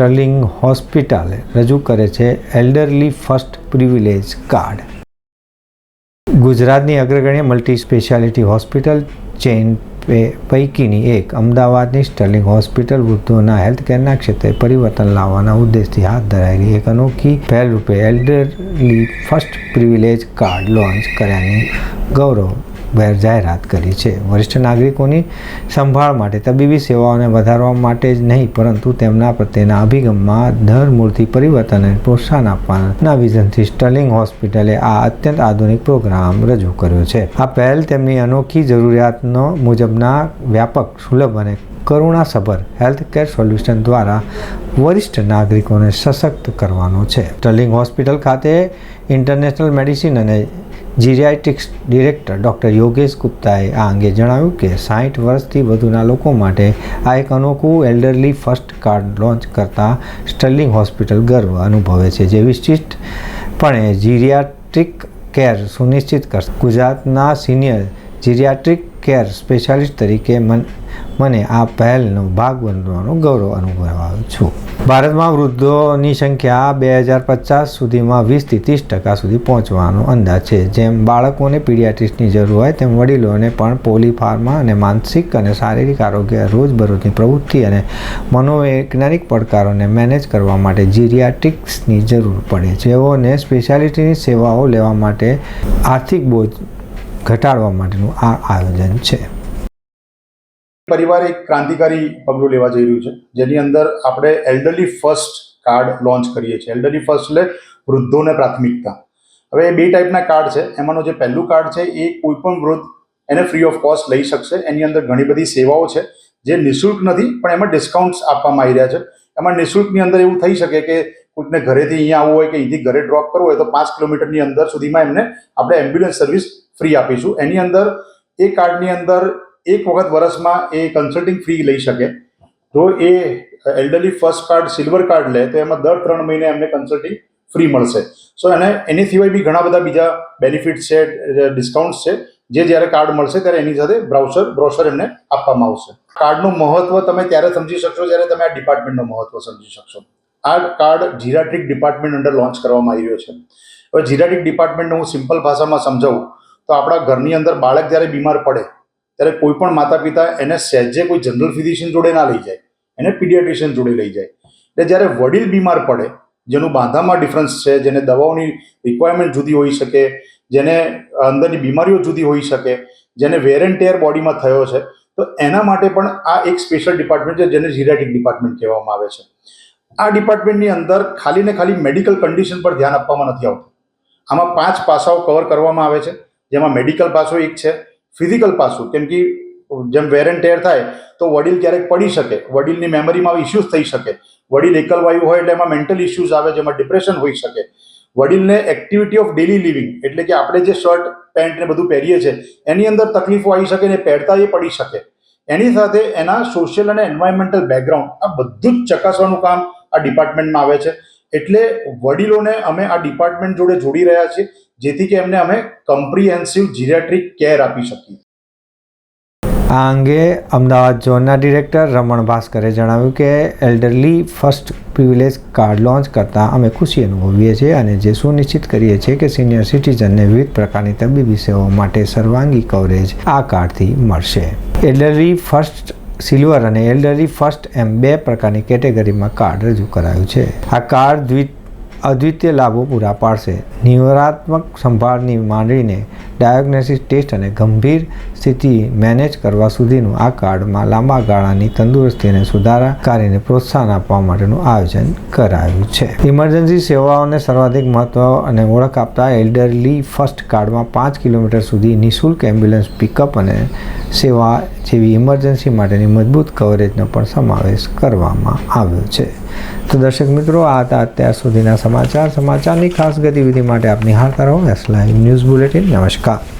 Sterling hospital રજૂ કરે છે એલ્ડરલી ફર્સ્ટ પ્રિવિલેજ કાર્ડ ગુજરાતની અગ્રગણ્ય મલ્ટી સ્પેશિયાલિટી હોસ્પિટલ ચેઇન પૈકીની એક અમદાવાદની સ્ટર્લિંગ હોસ્પિટલ વૃદ્ધોના હેલ્થકેરના ક્ષેત્રે પરિવર્તન લાવવાના ઉદ્દેશથી હાથ ધરાયેલી એક અનોખી પહેલ રૂપે elderly first privilege card launch કર્યાની ગૌરવ જાહેરાત કરી છે. વરિષ્ઠ નાગરિકોની સંભાળ માટે તબીબી સેવાઓને વધારવા માટે જ નહીં, પરંતુ તેમના પ્રત્યેના અભિગમમાં ધરમૂળથી પરિવર્તન અને પ્રોત્સાહન આપવાના વિઝનથી સ્ટર્લિંગ હોસ્પિટલે આ અત્યંત આધુનિક પ્રોગ્રામ રજૂ કર્યો છે. આ પહેલ તેમની અનોખી જરૂરિયાતનો મુજબના વ્યાપક, સુલભ અને કરુણાસભર હેલ્થકેર સોલ્યુશન દ્વારા વરિષ્ઠ નાગરિકોને સશક્ત કરવાનો છે. સ્ટર્લિંગ હોસ્પિટલ ખાતે ઇન્ટરનેશનલ મેડિસિન અને જીરિયાટ્રિક્સ ડિરેક્ટર ડૉક્ટર યોગેશ ગુપ્તાએ આ અંગે જણાવ્યું કે સાઠ વર્ષથી વધુના લોકો માટે આ એક અનોખું એલ્ડરલી ફર્સ્ટ કાર્ડ લોન્ચ કરતા સ્ટર્લિંગ હોસ્પિટલ ગર્વ અનુભવે છે, જે વિશિષ્ટપણે જીરિયાટ્રિક કેર સુનિશ્ચિત કરશે. ગુજરાતના સિનિયર જીરિયાટ્રિક કેર સ્પેશિયાલિસ્ટ તરીકે મન, મને આ પહેલનો ભાગ બનવાનો ગૌરવ અનુભવાયું છું. ભારતમાં વૃદ્ધોની સંખ્યા બે હજાર પચાસ સુધીમાં વીસથી ત્રીસ ટકા સુધી પહોંચવાનો અંદાજ છે. જેમ બાળકોને પીડિયાટ્રિસ્ટની જરૂર હોય, તેમ વડીલોને પણ પોલીફાર્મા અને માનસિક અને શારીરિક આરોગ્ય રોજબરોજની પ્રવૃત્તિ અને મનોવૈજ્ઞાનિક પડકારોને મેનેજ કરવા માટે જીરિયાટ્રિક્સની જરૂર પડે જેઓને સ્પેશિયાલિટીની સેવાઓ લેવા માટે આર્થિક બોજ ઘટાડવા માટેનું આ આયોજન છે. પરિવાર એક ક્રાંતિકારી પગલું લેવા જઈ રહ્યું છે, જેની અંદર આપણે એલ્ડરલી ફર્સ્ટ કાર્ડ લોન્ચ કરીએ છીએ. એલ્ડરલી ફર્સ્ટ એટલે વૃદ્ધોને પ્રાથમિકતા. હવે એ બે ટાઈપના કાર્ડ છે. એમાંનું જે પહેલું કાર્ડ છે, એ કોઈ પણ વૃદ્ધ એને ફ્રી ઓફ કોસ્ટ લઈ શકશે. એની અંદર ઘણી બધી સેવાઓ છે, જે નિઃશુલ્ક નથી, પણ એમાં ડિસ્કાઉન્ટ્સ આપવામાં આવી રહ્યા છે. એમાં નિઃશુલ્કની અંદર એવું થઈ શકે કે કોઈકને ઘરેથી અહીંયા આવવું હોય કે અહીંથી ઘરે ડ્રોપ કરવું હોય તો પાંચ કિલોમીટરની અંદર સુધીમાં એમને આપણે એમ્બ્યુલન્સ સર્વિસ ફ્રી આપીશું. એની અંદર એ કાર્ડની અંદર એક વખત વર્ષમાં એ કન્સલ્ટિંગ ફ્રી લઈ શકે. તો એ elderly first card silver card લે, તો એમાં દર ત્રણ મહિને એમને કન્સલ્ટિંગ ફ્રી મળશે. સો એને એની સિવાય બી ઘણા બધા બીજા બેનિફિટ્સ છે ડિસ્કાઉન્ટ્સ છે, જે જ્યારે કાર્ડ મળશે ત્યારે એની સાથે બ્રાઉસર બ્રોશર એમને આપવામાં આવશે. કાર્ડનું મહત્વ તમે ત્યારે સમજી શકશો જ્યારે તમે આ ડિપાર્ટમેન્ટનું મહત્વ સમજી શકશો. આ card geriatric department under launch કરવામાં આવી રહ્યો છે. હવે જીરાટ્રિક ડિપાર્ટમેન્ટને હું સિમ્પલ ભાષામાં સમજાવું, તો આપણા ઘરની અંદર બાળક જ્યારે બીમાર પડે, ત્યારે કોઈ પણ માતા પિતા એને સહેજે કોઈ જનરલ ફિઝિશિયન જોડે ના લઈ જાય, એને પીડિયાટ્રિશિયન જોડે લઈ જાય. એટલે જ્યારે વડીલ બીમાર પડે, જેનું બાંધામાં ડિફરન્સ છે, જેને દવાઓની રિક્વાયરમેન્ટ જુદી હોઈ શકે, જેને અંદરની બીમારીઓ જુદી હોઈ શકે, જેને વેર એન્ડ ટેર બોડીમાં થયો છે, તો એના માટે પણ આ એક સ્પેશિયલ ડિપાર્ટમેન્ટ છે, જેને જીરાટિક ડિપાર્ટમેન્ટ કહેવામાં આવે છે. આ ડિપાર્ટમેન્ટની અંદર ખાલી ને ખાલી મેડિકલ કન્ડિશન પર ધ્યાન આપવામાં નથી આવતું. આમાં પાંચ પાસાઓ કવર કરવામાં આવે છે, જેમાં મેડિકલ પાસો એક છે, ફિઝિકલ પાસું, કેમ કે જેમ વેર એન્ડ ટેર થાય, તો વડીલ ક્યારેક પડી શકે, વડીલની મેમરીમાં ઇસ્યુઝ થઈ શકે, વડીલ એકલવાયુ હોય એટલે એમાં મેન્ટલ ઇસ્યુઝ આવે, જેમાં ડિપ્રેશન હોઈ શકે. વડીલને એક્ટિવિટી ઓફ ડેલી લિવિંગ એટલે કે આપણે જે શર્ટ પેન્ટ ને બધું પહેરીએ છીએ, એની અંદર તકલીફો આવી શકે ને પહેરતા એ પડી શકે. એની સાથે એના સોશિયલ અને એન્વાયરમેન્ટલ બેકગ્રાઉન્ડ આ બધું જ ચકાસવાનું કામ આ ડિપાર્ટમેન્ટમાં આવે છે. એટલે વડીલોને અમે આ ડિપાર્ટમેન્ટ જોડે જોડી રહ્યા છીએ, જેથી કે એમને અમે કમ્પ્રિહેન્સિવ જીરેટ્રિક કેર આપી શકીએ. આ અંગે અમદાવાદ ઝોનના ડિરેક્ટર રમણ ભાસ્કરે જણાવ્યું કે elderly first privilege card launch કરતાં અમે ખુશી અનુભવીએ છીએ અને જે સુનિશ્ચિત કરીએ છીએ કે સિનિયર સિટીઝનને વિવિધ પ્રકારની તબીબી સેવાઓ માટે સર્વાંગી કવરેજ આ કાર્ડથી મળશે. એલ્ડરલી ફર્સ્ટ સિલ્વર અને એલ્ડરલી ફર્સ્ટ એમ બે પ્રકારની કેટેગરીમાં કાર્ડ રજૂ કરાયું છે. આ કાર્ડ દ્વિ, અદ્વિતીય લાભો પૂરા પાડશે. નિવારાત્મક સંભાળની માંડીને ડાયગ્નોસિસ ટેસ્ટ અને ગંભીર સ્થિતિ મેનેજ કરવા સુધીનું આ કાર્ડમાં લાંબા ગાળાની તંદુરસ્તીને સુધારા કાર્યને પ્રોત્સાહન આપવા માટેનું આયોજન કરાયું છે. ઇમરજન્સી સેવાઓને સર્વાધિક મહત્વ અને ઓળખ આપતા એલ્ડરલી ફર્સ્ટ કાર્ડમાં પાંચ કિલોમીટર સુધી નિઃશુલ્ક એમ્બ્યુલન્સ પિકઅપ અને સેવા જેવી ઇમરજન્સી માટેની મજબૂત કવરેજનો પણ સમાવેશ કરવામાં આવ્યો છે. તો દર્શક મિત્રો, આ હતા અત્યાર સુધીના સમાચાર. સમાચારની ખાસ ગતિવિધિ માટે આપ નિહાળતા રહો. એસલાઈવ ન્યૂઝ બુલેટિન નમસ્કાર. ficar.